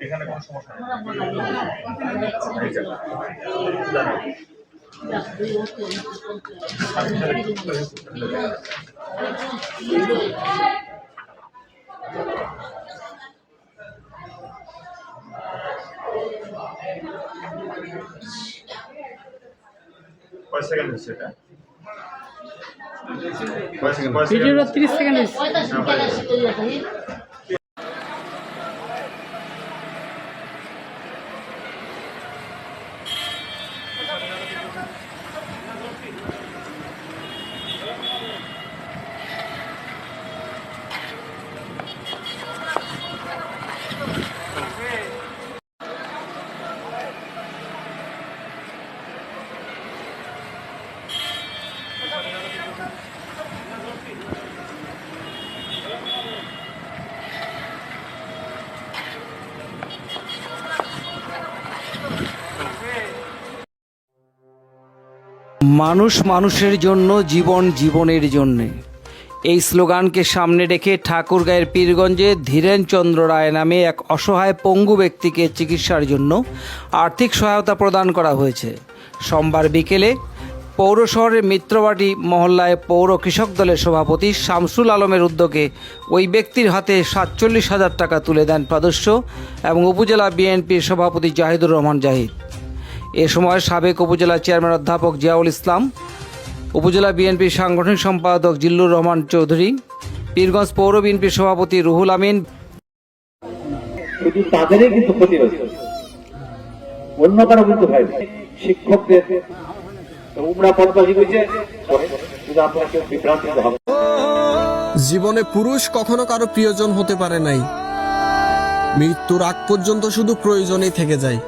এখানে কোনো সমস্যা নেই। কয় সেকেন্ড হচ্ছে এটা কয় সেকেন্ড কয় সেকেন্ড ভিডিওটা তিরিশ সেকেন্ড হয়েছে মানুষ মানুষের জন্য, জীবন জীবনের জন্যে। এই স্লোগানকে সামনে রেখে ঠাকুরগাঁয়ের পীরগঞ্জে ধীরেন চন্দ্র রায় নামে এক অসহায় পঙ্গু ব্যক্তিকে চিকিৎসার জন্য আর্থিক সহায়তা প্রদান করা হয়েছে। সোমবার বিকেলে পৌর শহরের মিত্রবাটি মহল্লায় পৌর কৃষক দলের সভাপতি শামসুল আলমের উদ্যোগে ওই ব্যক্তির হাতে সাতচল্লিশ হাজার টাকা তুলে দেন সদস্য এবং উপজেলা বিএনপির সভাপতি জাহিদুর রহমান জাহিদ। এ সময় সাবেক উপজেলা চেয়ারম্যান অধ্যাপক জিয়াউল ইসলাম উপজেলা বিএনপির সাংগঠনিক সম্পাদক জিল্লুর রহমান চৌধুরী পীরগঞ্জ পৌর বিএনপির সভাপতি রুহুল আমিন। তাদেরই কিন্তু ক্ষতি হচ্ছে অন্য কারও কিন্তু হয় শিক্ষকদের উমরা পদবাজি হয়েছে শুধু আপনার হবে জীবনে পুরুষ কখনো কারও প্রিয়জন হতে পারে নাই। মৃত্যুর আগ পর্যন্ত শুধু প্রয়োজনেই থেকে যায়।